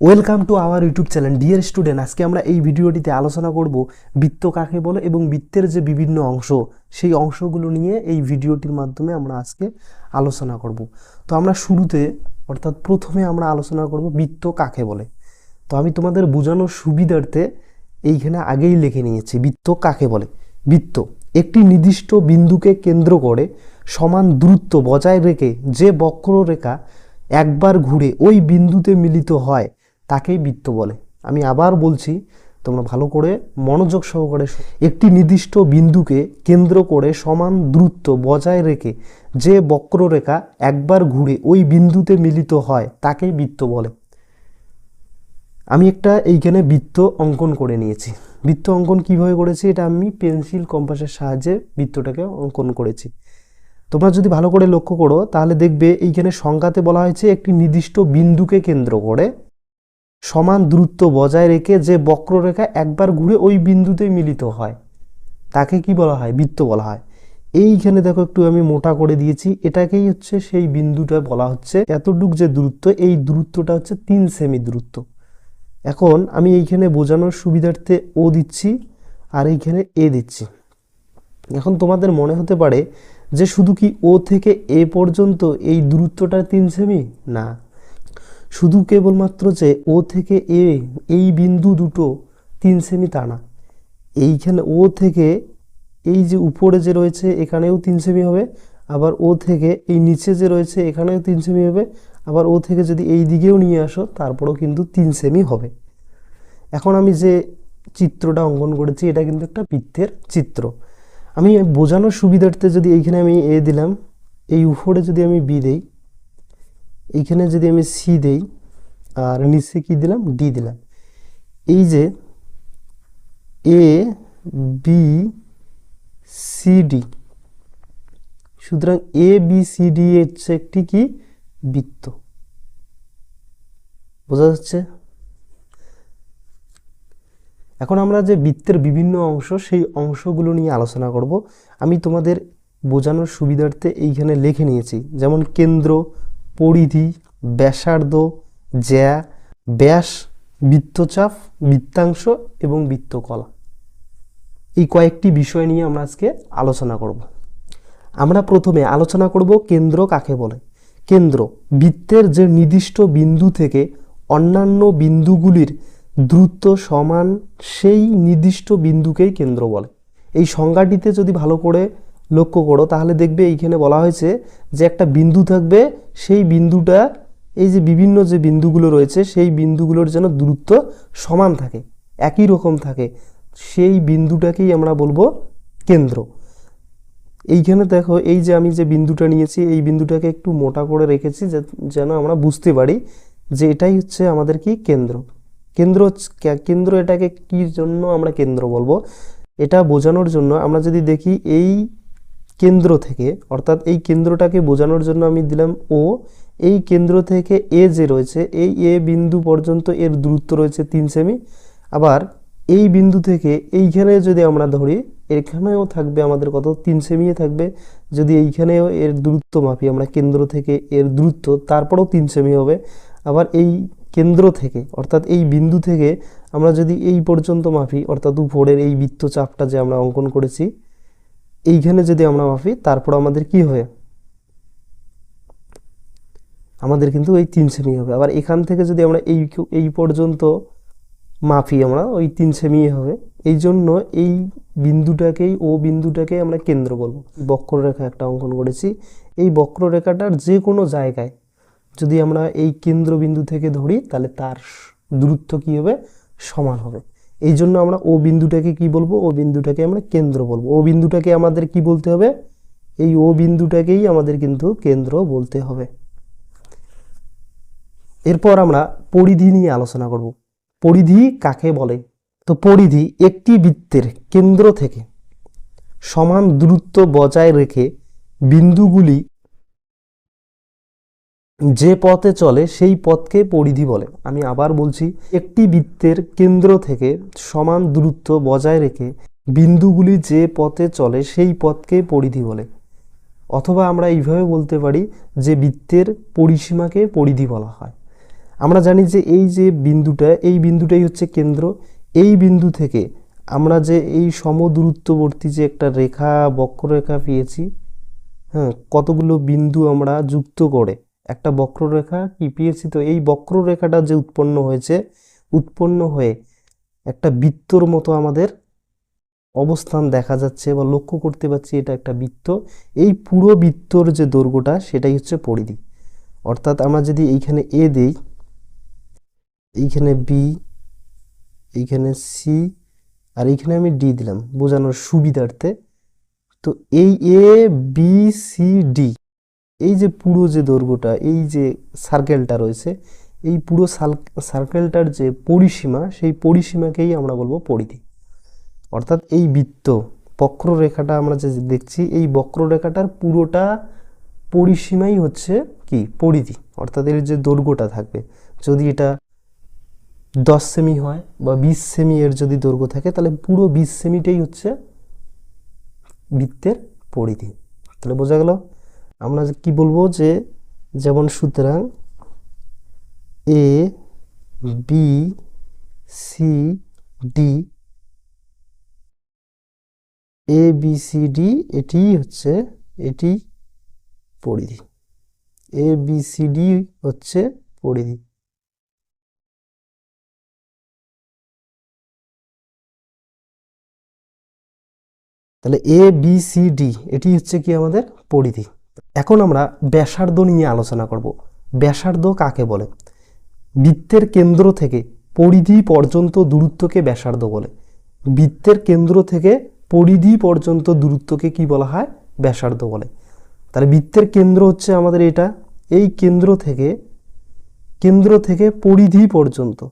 Welcome to our YouTube channel dear student আজকে আমরা এই ভিডিওটিতে আলোচনা করব বৃত্ত কাকে বলে এবং বৃত্তের যে বিভিন্ন অংশ, সেই অংশগুলো নিয়ে এই ভিডিওটির মাধ্যমে আমরা আজকে আলোচনা করব। তো আমরা শুরুতে, অর্থাৎ প্রথমে আমরা আলোচনা করব বৃত্ত কাকে বলে। তো আমি তোমাদের বোঝানোর সুবিধার্থে এইখানে আগেই লিখে নিয়েছি, বৃত্ত কাকে বলে? বৃত্ত একটি নির্দিষ্ট বিন্দুকে কেন্দ্র করে সমান দূরত্ব বজায় রেখে যে বক্ররেখা একবার ঘুরে ওই বিন্দুতে মিলিত হয় তাকেই বৃত্ত বলে। আমি আবার বলছি, তোমরা ভালো করে মনোযোগ সহকারে একটি নির্দিষ্ট বিন্দুকে কেন্দ্র করে সমান দূরত্ব বজায় রেখে যে বক্ররেখা একবার ঘুরে ওই বিন্দুতে মিলিত হয়, তাকেই বৃত্ত বলে। আমি একটা এইখানে বৃত্ত অঙ্কন করে নিয়েছি। বৃত্ত অঙ্কন কীভাবে করেছি, এটা আমি পেন্সিল কম্পাসের সাহায্যে বৃত্তটাকে অঙ্কন করেছি। তোমরা যদি ভালো করে লক্ষ্য করো, তাহলে দেখবে এইখানে সংখ্যাতে বলা হয়েছে একটি নির্দিষ্ট বিন্দুকে কেন্দ্র করে সমান দূরত্ব বজায় রেখে যে বক্ররেখা একবার ঘুরে ওই বিন্দুতে মিলিত হয়। তাকে কি বলা হয়? বৃত্ত বলা হয়। এইখানে দেখো একটু আমি মোটা করে দিয়েছি। এটাকেই হচ্ছে সেই বিন্দুটা বলা হচ্ছে। এতটুক যে দূরত্ব, এই দূরত্বটা হচ্ছে তিন সেমি দূরত্ব। এখন আমি এইখানে বোঝানোর সুবিধার্থে ও দিচ্ছি আর এইখানে এ দিচ্ছি। এখন তোমাদের মনে হতে পারে যে শুধু কি ও থেকে এ পর্যন্ত এই দূরত্বটা তিন সেমি? না। শুধু কেবলমাত্র যে ও থেকে এ, এই বিন্দু দুটো তিন সেমি তা না। এইখানে ও থেকে এই যে উপরে যে রয়েছে এখানেও তিন সেমি হবে, আবার ও থেকে এই নিচে যে রয়েছে এখানেও তিন সেমি হবে, আবার ও থেকে যদি এই দিকেও নিয়ে আসো তারপরেও কিন্তু তিন সেমি হবে। এখন আমি যে চিত্রটা অঙ্কন করেছি এটা কিন্তু একটা বৃত্তের চিত্র। আমি বোঝানোর সুবিধার্থে যদি এইখানে আমি এ দিলাম, এই উপরে যদি আমি বি দেই এইখানে যদি আমি সি দেই, আর নিচে কি দিলাম? ডি দিলাম। এই যে এ বি সি ডি সুতরাং এ বি সি ডি হচ্ছে একটি কি? বৃত্ত। বোঝা যাচ্ছে? এখন আমরা যে বৃত্তের বিভিন্ন অংশ, সেই অংশগুলো নিয়ে আলোচনা করব। আমি তোমাদের বোঝানোর সুবিধার্থে এইখানে লিখে নিয়েছি। যেমন কেন্দ্র পরিধি, ব্যাসার্ধ, জ্যা, ব্যাস, বৃত্তচাপ, বৃত্তাংশ এবং বৃত্তকলা। এই কয়েকটি বিষয় নিয়ে আমরা আজকে আলোচনা করব। আমরা প্রথমে আলোচনা করব কেন্দ্র কাকে বলে? কেন্দ্র বৃত্তের যে নির্দিষ্ট বিন্দু থেকে অন্যান্য বিন্দুগুলির দ্রুত সমান সেই নির্দিষ্ট বিন্দুকেই কেন্দ্র বলে। এই সংজ্ঞাটিতে যদি ভালো করে লক্ষ্য করো, তাহলে দেখবে এইখানে বলা হয়েছে যে একটা বিন্দু থাকবে, সেই বিন্দুটা, এই যে বিভিন্ন যে বিন্দুগুলো রয়েছে, সেই বিন্দুগুলোর যেন দূরত্ব সমান থাকে, একই রকম থাকে, সেই বিন্দুটাকেই আমরা বলব কেন্দ্র। এইখানে দেখো, এই যে আমি যে বিন্দুটা নিয়েছি, এই বিন্দুটাকে একটু মোটা করে রেখেছি যেন আমরা বুঝতে পারি যে এটাই হচ্ছে আমাদের কি কেন্দ্র। কেন্দ্র কেন্দ্র এটাকে কি জন্য আমরা কেন্দ্র বলব? এটা বোঝানোর জন্য আমরা যদি দেখি, এই কেন্দ্র থেকে, অর্থাৎ এই কেন্দ্রটাকে বোঝানোর জন্য আমি দিলাম ও এই কেন্দ্র থেকে এ যে রয়েছে, এই এ বিন্দু পর্যন্ত এর দূরত্ব রয়েছে তিন সেমি। আবার এই বিন্দু থেকে এইখানে যদি আমরা ধরি, এখানেও থাকবে আমাদের কত? তিন সেমিয়ে থাকবে। যদি এইখানেও এর দূরত্ব মাপি, আমরা কেন্দ্র থেকে এর দূরত্ব, তারপরেও তিন সেমি হবে। আবার এই কেন্দ্র থেকে, অর্থাৎ এই বিন্দু থেকে আমরা যদি এই পর্যন্ত মাপি, অর্থাৎ উপরের এই বৃত্তচাপটা যে আমরা অঙ্কন করেছি এইখানে যদি আমরা মাপি, তারপর আমাদের কি হবে? আমাদের কিন্তু ওই তিন সেমি হবে। আবার এখান থেকে যদি আমরা এই এই পর্যন্ত মাপি আমরা, ওই তিন সেমি হবে। এই জন্য এই বিন্দুটাকেই, ও বিন্দুটাকে আমরা কেন্দ্র বলব। বক্ররেখা একটা অঙ্কন করেছি। এই বক্ররেখাটার যে কোনো জায়গায় যদি আমরা এই কেন্দ্রবিন্দু থেকে ধরি, তাহলে তার দূরত্ব কি হবে? সমান হবে। এই জন্য আমরা ও বিন্দুটাকে কি বলব? ও বিন্দুটাকে আমরা কেন্দ্র বলব। ও বিন্দুটাকে আমাদের কি বলতে হবে? এই ও বিন্দুটাকেই আমাদের কিন্তু কেন্দ্র বলতে হবে। এরপর আমরা পরিধি নিয়ে আলোচনা করব। পরিধি কাকে বলে? তো পরিধি একটি বৃত্তের কেন্দ্র থেকে সমান দূরত্ব বজায় রেখে বিন্দুগুলি যে পথে চলে সেই পথকে পরিধি বলে। আমি আবার বলছি, একটি বৃত্তের কেন্দ্র থেকে সমান দূরত্ব বজায় রেখে বিন্দুগুলি যে পথে চলে সেই পথকে পরিধি বলে। অথবা আমরা এইভাবে বলতে পারি যে বৃত্তের পরিসীমাকে পরিধি বলা হয়। আমরা জানি যে এই যে বিন্দুটা, এই বিন্দুটাই হচ্ছে কেন্দ্র। এই বিন্দু থেকে আমরা যে এই সমদূরত্ববর্তী যে একটা রেখা, বক্ররেখা পেয়েছি হ্যাঁ কতগুলো বিন্দু আমরা যুক্ত করে একটা বক্ররেখা কি পেয়েছি তো? এই বক্ররেখাটা যে উৎপন্ন হয়েছে, উৎপন্ন হয়ে একটা বৃত্তর মতো আমাদের অবস্থান দেখা যাচ্ছে বা লক্ষ্য করতে পারছি এটা একটা বৃত্ত। এই পুরো বৃত্তর যে দৈর্ঘ্যটা, সেটাই হচ্ছে পরিধি। অর্থাৎ আমরা যদি এইখানে এ দেই, এইখানে বি এইখানে সি আর এইখানে আমি ডি দিলাম, বোঝানোর সুবিধার্থে। তো এই এ বি সি ডি এই যে পুরো যে দৈর্ঘ্যটা, এই যে সার্কেলটা রয়েছে, এই পুরো সার্কেলটার যে পরিসীমা, সেই পরিসীমাকেই আমরা বলব পরিধি। অর্থাৎ এই বৃত্ত, বক্ররেখাটা আমরা যে দেখছি, এই বক্ররেখাটার পুরোটা পরিসীমাই হচ্ছে কি? পরিধি। অর্থাৎ এর যে দৈর্ঘ্যটা থাকবে, যদি এটা দশ সেমি হয় বা বিশ সেমি এর যদি দৈর্ঘ্য থাকে, তাহলে পুরো বিশ সেমিটাই হচ্ছে বৃত্তের পরিধি। তাহলে বোঝা গেল? আমরা কি বলব যে যেমন সুতরাং A B C D A B C D এটি হচ্ছে, এটি পরিধি। এ বি সি ডি হচ্ছে পরিধি। তাহলে এ বি সি ডি এটি হচ্ছে কি আমাদের পরিধি? এখন আমরা ব্যাসার্ধ নিয়ে আলোচনা করব। ব্যাসার্ধ কাকে বলে? বৃত্তের কেন্দ্র থেকে পরিধি পর্যন্ত দূরত্বকে ব্যাসার্ধ বলে। বৃত্তের কেন্দ্র থেকে পরিধি পর্যন্ত দূরত্বকে কি বলা হয়? ব্যাসার্ধ বলে। তাহলে বৃত্তের কেন্দ্র হচ্ছে আমাদের এটা। এই কেন্দ্র থেকে কেন্দ্র থেকে পরিধি পর্যন্ত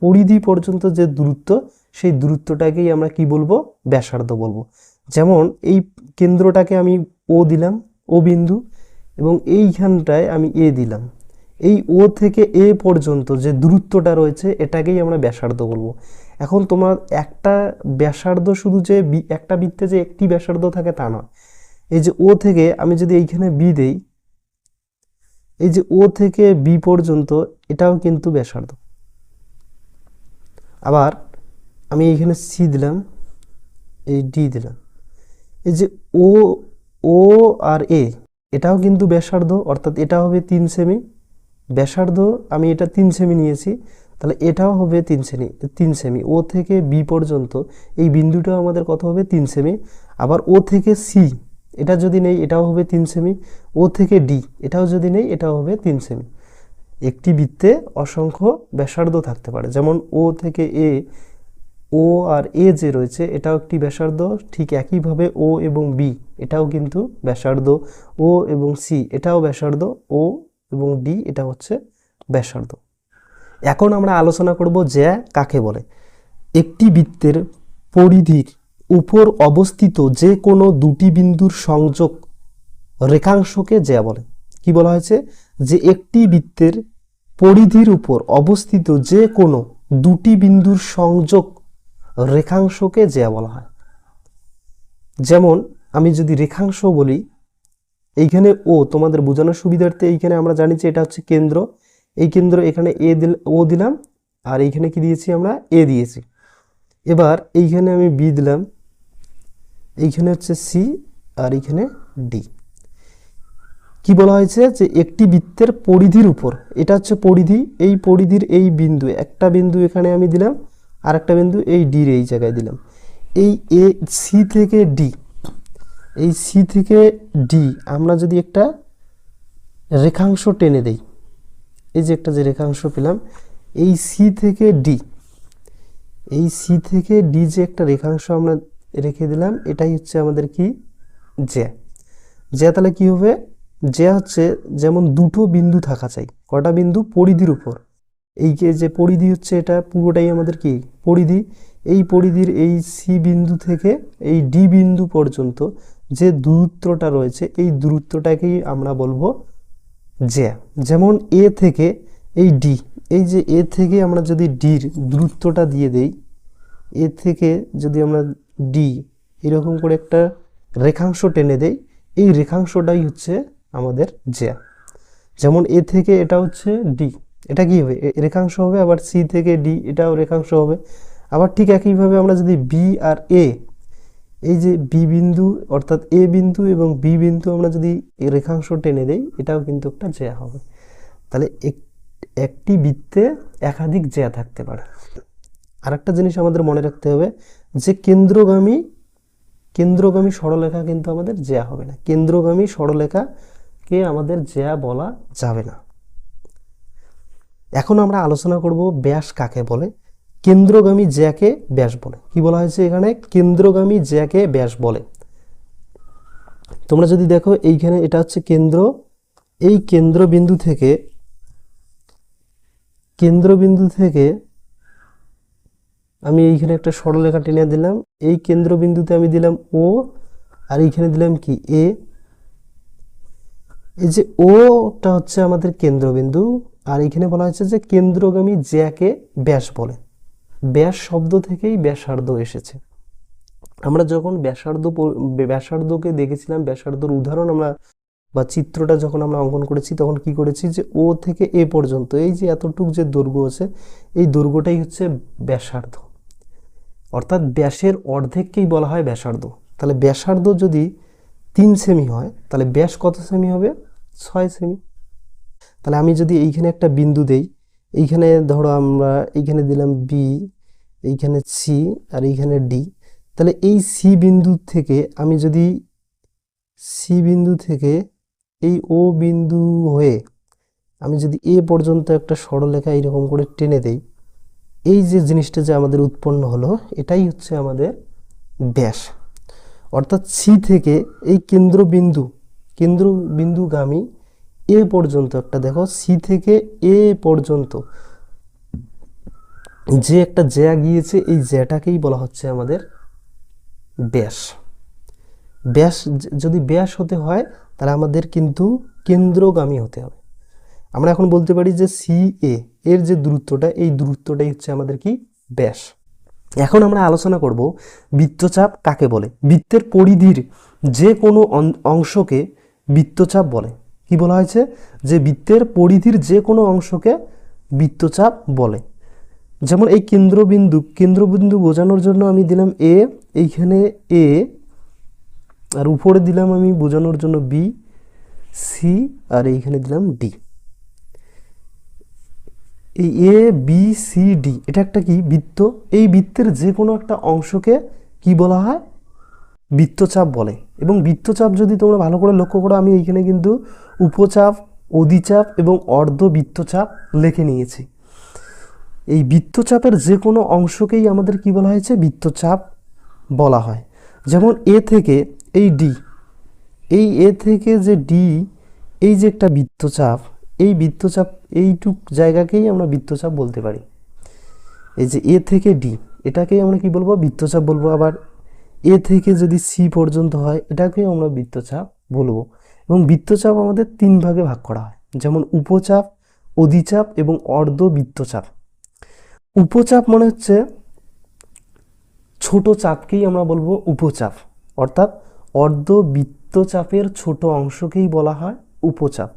পরিধি পর্যন্ত যে দূরত্ব, সেই দূরত্বটাকেই আমরা কি বলব? ব্যাসার্ধ বলব। যেমন এই কেন্দ্রটাকে আমি ও দিলাম। ও বিন্দু এবং এইখানটায় আমি এ দিলাম। এই ও থেকে এ পর্যন্ত যে দূরত্বটা রয়েছে, এটাকেই আমরা ব্যাসার্ধ বলব। এখন তোমার একটা ব্যাসার্ধ শুধু যে একটা বৃত্তে যে একটি ব্যাসার্ধ থাকে তা নয়। এই যে ও থেকে আমি যদি এইখানে বি দেই, এই যে ও থেকে বি পর্যন্ত এটাও কিন্তু ব্যাসার্ধ। আবার আমি এইখানে সি দিলাম, এই ডি দিলাম। এই যে ও ও আর এ, এটাও কিন্তু ব্যাসার্ধ, অর্থাৎ এটা হবে তিন সেমি ব্যাসার্ধ আমি এটা তিন সেমি নিয়েছি, তাহলে এটাও হবে তিন সেমি তিন সেমি ও থেকে বি পর্যন্ত, এই বিন্দুটাও আমাদের কত হবে? তিন সেমি আবার ও থেকে সি, এটা যদি নেই, এটাও হবে তিন সেমি ও থেকে ডি, এটাও যদি নেই, এটাও হবে তিন সেমি একটি বৃত্তে অসংখ্য ব্যাসার্ধ থাকতে পারে, যেমন ও থেকে এ ও আর এ যে রয়েছে, এটাও একটি ব্যাসার্ধ, ঠিক একইভাবে ও এবং বি, এটাও কিন্তু ব্যাসার্ধ। ও এবং সি, এটাও ব্যাসার্ধ, ও এবং ডি, এটা হচ্ছে ব্যাসার্ধ। এখন আমরা আলোচনা করব জ্যা কাকে বলে। একটি বৃত্তের পরিধির উপর অবস্থিত যে কোনো দুটি বিন্দুর সংযোগ রেখাংশকে জ্যা বলে, কি বলা হয়েছে? যে একটি বৃত্তের পরিধির উপর অবস্থিত যে কোনো দুটি বিন্দুর সংযোগ রেখাংশকে জ্যা বলা হয়। যেমন, আমি যদি রেখাংশ বলি, এইখানে ও তোমাদের বোঝানোর সুবিধার্থে এইখানে আমরা জানি যে এটা হচ্ছে কেন্দ্র। এই কেন্দ্র এখানে এ দিল, ও দিলাম, আর এইখানে কি দিয়েছি আমরা? এ দিয়েছি। এবার এইখানে আমি বি দিলাম, এইখানে হচ্ছে সি, আর এইখানে ডি। কি বলা হয়েছে? যে একটি বৃত্তের পরিধির উপর, এটা হচ্ছে পরিধি, এই পরিধির এই বিন্দু একটা বিন্দু এখানে আমি দিলাম আর একটা বিন্দু এই ডির এই জায়গায় দিলাম। এই এ সি থেকে ডি এই সি থেকে ডি আমরা যদি একটা রেখাংশ টেনে দেই, এই যে একটা যে রেখাংশ পেলাম, এই সি থেকে ডি এই সি থেকে ডি যে একটা রেখাংশ আমরা রেখে দিলাম, এটাই হচ্ছে আমাদের কি? জ্যা জ্যা তাহলে কি হবে? জ্যা হচ্ছে যেমন দুটো বিন্দু থাকা চাই, কটা বিন্দু? পরিধির উপর। এই যে পরিধি হচ্ছে এটা, পুরোটাই আমাদের কি? পরিধি। এই পরিধির এই সি বিন্দু থেকে এই ডি বিন্দু পর্যন্ত যে দূরত্বটা রয়েছে, এই দূরত্বটাকেই আমরা বলব জ্যা যেমন এ থেকে এই ডি এই যে এ থেকে আমরা যদি ডির দূরত্বটা দিয়ে দেই এ থেকে যদি আমরা ডি এরকম করে একটা রেখাংশ টেনে দেই, এই রেখাংশটাই হচ্ছে আমাদের জ্যা যেমন এ থেকে এটা হচ্ছে ডি এটা কি হবে? রেখাংশ হবে, আবার সি থেকে ডি এটাও রেখাংশ হবে। আবার ঠিক একইভাবে আমরা যদি বি আর এ এই যে বি বিন্দু, অর্থাৎ এ বিন্দু এবং বি বিন্দু আমরা যদি রেখাংশ টেনে দেই, এটাও কিন্তু একটা জ্যা হবে। তাহলে এক- একটি বৃত্তে একাধিক জ্যা থাকতে পারে। আর একটা জিনিস আমাদের মনে রাখতে হবে যে কেন্দ্রগামী কেন্দ্রগামী সরলরেখা কিন্তু আমাদের জ্যা হবে না। কেন্দ্রগামী সরলরেখাকে আমাদের জ্যা বলা যাবে না। এখন আমরা আলোচনা করব ব্যাস কাকে বলে? কেন্দ্রগামী জ্যাকে ব্যাস বলে। কি বলা হয়েছে এখানে? কেন্দ্রগামী জ্যাকে ব্যাস বলে। তোমরা যদি দেখো এইখানে এটা হচ্ছে কেন্দ্র। এই কেন্দ্রবিন্দু থেকে কেন্দ্রবিন্দু থেকে আমি এইখানে একটা সরলরেখা টেনে দিলাম। এই কেন্দ্রবিন্দুতে আমি দিলাম ও, আর এইখানে দিলাম কি? এ। এই যে ওটা হচ্ছে আমাদের কেন্দ্রবিন্দু। আর এখানে বলা হয়েছে যে কেন্দ্রগামী জ্যাকে ব্যাস বলে। ব্যাস শব্দ থেকেই ব্যাসার্ধ এসেছে। আমরা যখন ব্যাসার্ধ ব্যাসার্ধকে দেখেছিলাম, ব্যাসার্ধর উদাহরণ আমরা বা চিত্রটা যখন আমরা অঙ্কন করেছি, তখন কি করেছি যে ও থেকে এ পর্যন্ত, এই যে এতটুক যে দৈর্ঘ্য আছে, এই দৈর্ঘ্যটাই হচ্ছে ব্যাসার্ধ। অর্থাৎ ব্যাসের অর্ধেককেই বলা হয় ব্যাসার্ধ। তাহলে ব্যাসার্ধ যদি তিন সেমি হয়, তাহলে ব্যাস কত সেমি হবে? ছয় সেমি। তাহলে আমি যদি এইখানে একটা বিন্দু দেই, এইখানে ধরো আমরা এইখানে দিলাম বি এইখানে সি আর এইখানে ডি তাহলে এই সি বিন্দু থেকে আমি যদি সি বিন্দু থেকে এই ও বিন্দু হয়ে আমি যদি এ পর্যন্ত একটা সরলরেখা এইরকম করে টেনে দেই, এই যে জিনিসটা যে আমাদের উৎপন্ন হলো, এটাই হচ্ছে আমাদের ব্যাস। অর্থাৎ সি থেকে এই কেন্দ্রবিন্দু, কেন্দ্রবিন্দুগামী এ পর্যন্ত, একটা দেখো, সি থেকে এ পর্যন্ত। যে একটা জ্যা গিয়েছে, এই জ্যাটাকেই বলা হচ্ছে আমাদের ব্যাস। ব্যাস, যদি ব্যাস হতে হয়, তাহলে আমাদের কিন্তু কেন্দ্রগামী হতে হবে। আমরা এখন বলতে পারি যে সি এ, এর যে দূরত্বটা, এই দূরত্বটাই হচ্ছে আমাদের কি? ব্যাস। এখন আমরা আলোচনা করব বৃত্তচাপ কাকে বলে? বৃত্তের পরিধির যে কোনো অংশকে বৃত্তচাপ বলে। কি বলা হয়েছে? যে বৃত্তের পরিধির যে কোনো অংশকে বৃত্তচাপ বলে। যেমন এই কেন্দ্রবিন্দু কেন্দ্রবিন্দু বোঝানোর জন্য আমি দিলাম এ এইখানে এ আর উপরে দিলাম আমি বোঝানোর জন্য বি সি আর এইখানে দিলাম ডি এই এ বি সি ডি এটা একটা কি? বৃত্ত। এই বৃত্তের যে কোনো একটা অংশকে কি বলা হয়? বৃত্তচাপ বলে। এবং বৃত্তচাপ যদি তোমরা ভালো করে লক্ষ্য করো, আমি এইখানে কিন্তু উপচাপ, অধিচাপ এবং অর্ধ বৃত্তচাপ লিখে নিয়েছি। এই বৃত্তচাপের যে কোনো অংশকেই আমাদের কি বলা হয়েছে? বৃত্তচাপ বলা হয়। যেমন এ থেকে এই ডি, এই এ থেকে যে ডি, এই যে একটা বৃত্তচাপ, এই বৃত্তচাপ, এইটুক জায়গাকেই আমরা বৃত্তচাপ বলতে পারি। এই যে এ থেকে ডি, এটাকেই আমরা কি বলব? বৃত্তচাপ বলব আবার। এ থেকে যদি সি পর্যন্ত হয় এটাকেই আমরা বৃত্তচাপ বলব। এবং বৃত্তচাপ আমাদের তিন ভাগে ভাগ করা হয়, যেমন উপচাপ, অধিচাপ এবং অর্ধ বৃত্তচাপ। উপচাপ মানে হচ্ছে ছোট চাপকেই আমরা বলব উপচাপ, অর্থাৎ অর্ধ বৃত্তচাপের ছোট অংশকেই বলা হয় উপচাপ।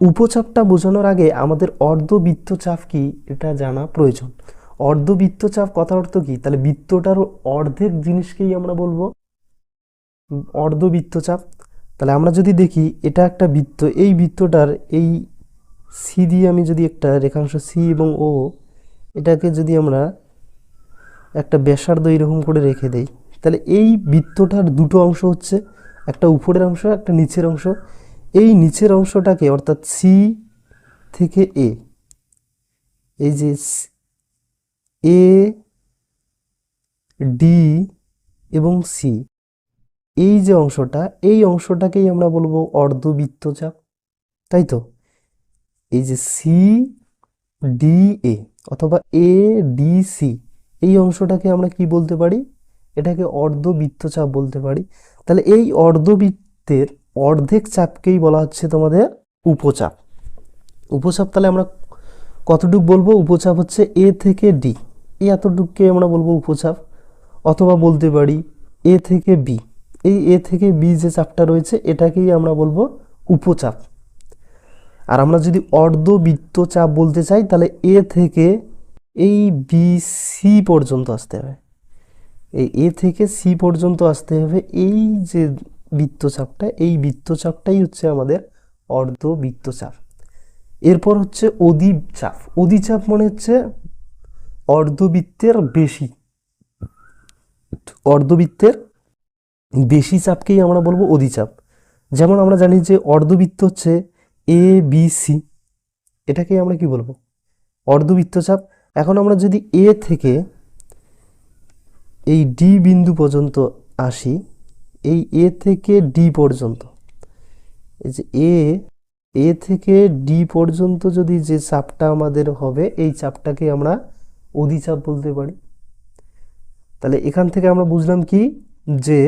উপচাপটা বোঝানোর আগে আমাদের অর্ধবৃত্তচাপ কি, এটা জানা প্রয়োজন। অর্ধবৃত্তচাপ, কথার অর্থ কি? তাহলে বৃত্তটার অর্ধেক জিনিসকেই আমরা বলব অর্ধবৃত্তচাপ। তাহলে আমরা যদি দেখি, এটা একটা বৃত্ত, এই বৃত্তটার এই সি দিয়ে আমি যদি একটা রেখাংশ সি এবং ও এটাকে যদি আমরা একটা ব্যাসার্ধ এরকম করে রেখে দেই, তাহলে এই বৃত্তটার দুটো অংশ হচ্ছে, একটা উপরের অংশ, একটা নিচের অংশ। এই নিচের অংশটাকে অর্থাৎ সি থেকে এ এই যে এ ডি এবং সি এই যে অংশটা, এই অংশটাকেই আমরা বলব অর্ধবৃত্তচাপ, তাই তো? এই যে সি ডি এ অথবা এ ডি সি এই অংশটাকে আমরা কি বলতে পারি? এটাকে অর্ধবৃত্তচাপ বলতে পারি। তাহলে এই অর্ধবৃত্তের অর্ধেক চাপকেই বলা হচ্ছে তোমাদের উপচাপ। উপচাপ তাহলে আমরা কতটুক বলব? উপচাপ হচ্ছে এ থেকে ডি এই এতটুককে আমরা বলব উপচাপ অথবা বলতে পারি এ থেকে বি। এই এ থেকে বি যে চাপটা রয়েছে, এটাকেই আমরা বলব উপচাপ। আর আমরা যদি অর্ধবৃত্ত চাপ বলতে চাই, তাহলে এ থেকে এই বি সি পর্যন্ত আসতে হবে। এই এ থেকে সি পর্যন্ত আসতে হবে, এই যে বৃত্তচাপটা এই বৃত্তচাপটাই হচ্ছে আমাদের অর্ধবৃত্তচাপ এরপর হচ্ছে অধিপ চাপ অধিচাপ মানে হচ্ছে অর্ধবৃত্তের বেশি। অর্ধবৃত্তের বেশি চাপকেই আমরা বলব অধিচাপ। যেমন আমরা জানি যে অর্ধবৃত্ত হচ্ছে এ বি সি এটাকে আমরা কি বলব? অর্ধবৃত্তচাপ এখন আমরা যদি এ থেকে এই ডি বিন্দু পর্যন্ত আসি, এই এ থেকে ডি পর্যন্ত, এই যে এ এ থেকে ডি পর্যন্ত যদি যে চাপটা আমাদের হবে, এই চাপটাকে আমরা অধিচাপ বলতে পারি। তাহলে এখান থেকে আমরা বুঝলাম কি? যে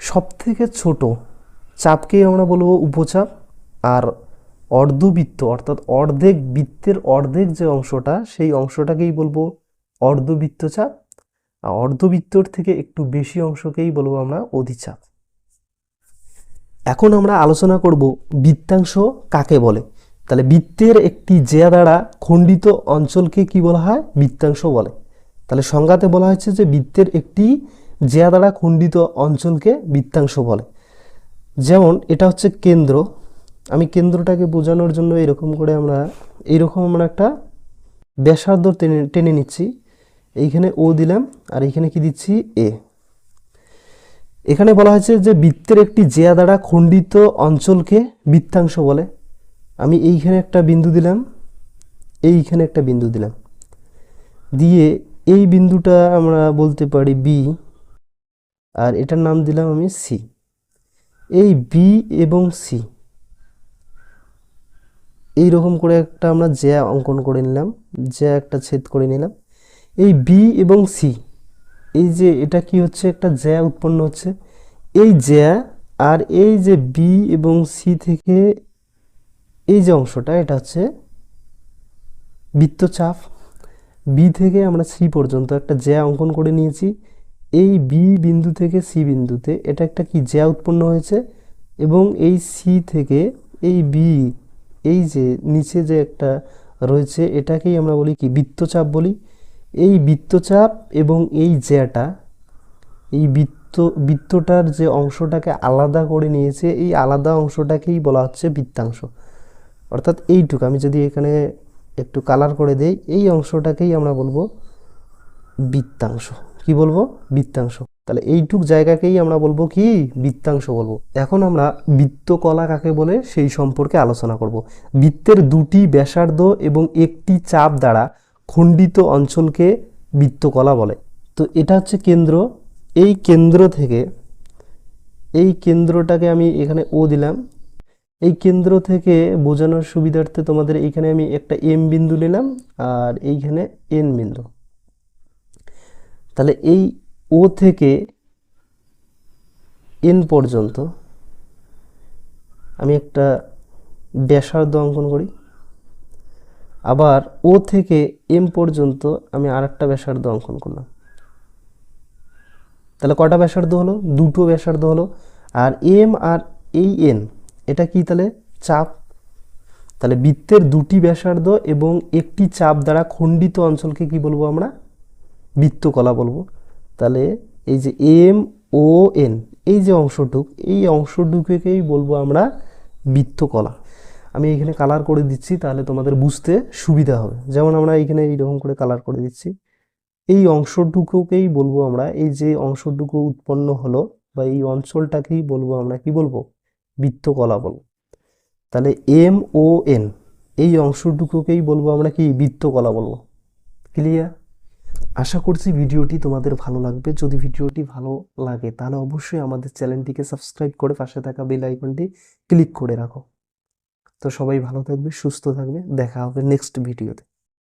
সব থেকে ছোট চাপকেই আমরা বলব উপচাপ আর অর্ধবৃত্ত, অর্থাৎ অর্ধেক বৃত্তের অর্ধেক যে অংশটা, সেই অংশটাকেই বলব অর্ধবৃত্ত চাপ। আর অর্ধবৃত্তর থেকে একটু বেশি অংশকেই বলব আমরা অধিচাপ। এখন আমরা আলোচনা করব বৃত্তাংশ কাকে বলে? তাহলে বৃত্তের একটি জেয়া দ্বারা খণ্ডিত অঞ্চলকে কি বলা হয়? বৃত্তাংশ বলে। তাহলে সংজ্ঞাতে বলা হয়েছে যে বৃত্তের একটি জেয়া দ্বারা খণ্ডিত অঞ্চলকে বৃত্তাংশ বলে। যেমন এটা হচ্ছে কেন্দ্র। আমি কেন্দ্রটাকে বোঝানোর জন্য এরকম করে আমরা এইরকম আমরা একটা ব্যাসার্ধ টেনে টেনে নিচ্ছি। এইখানে ও দিলাম, আর এইখানে কি দিচ্ছি? এ এখানে বলা হয়েছে যে বৃত্তের একটি জেয়া দ্বারা খণ্ডিত অঞ্চলকে বৃত্তাংশ বলে। আমি এইখানে একটা বিন্দু দিলাম, এইখানে একটা বিন্দু দিলাম। দিয়ে এই বিন্দুটা আমরা বলতে পারি বি আর এটার নাম দিলাম আমি সি এই বি এবং সি এই রকম করে একটা আমরা জ্যা অঙ্কন করে নিলাম, জ্যা একটা ছেদ করে নিলাম। এই বি এবং সি এই যে এটা কি হচ্ছে, একটা জ্যা উৎপন্ন হচ্ছে। এই জ্যা আর এই যে বি এবং সি থেকে এই যে অংশটা, এটা হচ্ছে বৃত্তচাপ। বি থেকে আমরা সি পর্যন্ত একটা জ্যা অঙ্কন করে নিয়েছি। এই বি বিন্দু থেকে সি বিন্দুতে এটা একটা কি জ্যা উৎপন্ন হয়েছে এবং এই সি থেকে এই বি এই যে নিচে যে একটা রয়েছে, এটাকেই আমরা বলি কি বৃত্তচাপ বলি। এই বৃত্তচাপ এবং এই জ্যাটা, এই বৃত্ত, বৃত্তটার যে অংশটাকে আলাদা করে নিয়েছে, এই আলাদা অংশটাকেই বলা হচ্ছে বৃত্তাংশ। অর্থাৎ এইটুকু। আমি যদি এখানে একটু কালার করে দেই, এই অংশটাকেই আমরা বলব বৃত্তাংশ। কি বলব? বৃত্তাংশ। তাহলে এইটুক জায়গাকেই আমরা বলব কি? বৃত্তাংশ বলব। এখন আমরা বৃত্তকলা কাকে বলে সেই সম্পর্কে আলোচনা করব। বৃত্তের দুটি ব্যাসার্ধ এবং একটি চাপ দ্বারা খণ্ডিত অঞ্চলকে বৃত্তকলা বলে। তো এটা হচ্ছে কেন্দ্র। এই কেন্দ্র থেকে, এই কেন্দ্রটাকে আমি এখানে ও দিলাম। এই কেন্দ্র থেকে বোঝানোর সুবিধার্থে তোমাদের এইখানে আমি একটা এম বিন্দু নিলাম আর এইখানে এন বিন্দু। তাহলে এই ও থেকে এন পর্যন্ত আমি একটা ব্যাসার্ধ অঙ্কন করি। আবার ও থেকে এম পর্যন্ত আমি আর একটা ব্যাসার্ধ অঙ্কন করলাম। তাহলে কটা ব্যাসার্ধ হলো? দুটো ব্যাসার্ধ হলো। আর এম আর এই এন এটা কি তাহলে? চাপ। তাহলে বৃত্তের দুটি ব্যাসার্ধ এবং একটি চাপ দ্বারা খণ্ডিত অঞ্চলকে কি বলব আমরা? বৃত্তকলা বলব। তাহলে এই যে এম ও এন, এই যে অংশটুক, এই অংশটুকুকেই বলব আমরা বৃত্তকলা। আমি এখানে কালার করে দিচ্ছি, তাহলে তোমাদের বুঝতে সুবিধা হবে। যেমন আমরা এখানে এইরকম করে কালার করে দিচ্ছি। এই অংশটুকুকেই বলব আমরা, এই যে অংশটুকু উৎপন্ন হলো বা এই অঞ্চলটাকেই বলব আমরা কি বলব? বৃত্তকলা বলব তাহলে এম ও এন এই অংশটুকুকেই বলব আমরা কি? বৃত্তকলা বলব ক্লিয়ার আশা করছি ভিডিওটি তোমাদের ভালো লাগবে। যদি ভিডিওটি ভালো লাগে, তাহলে অবশ্যই আমাদের চ্যানেলটিকে সাবস্ক্রাইব করে পাশে থাকা বেল আইকনটি ক্লিক করে রাখো। তো সবাই ভালো থাকবে, সুস্থ থাকবে। দেখা হবে নেক্সট ভিডিওতে।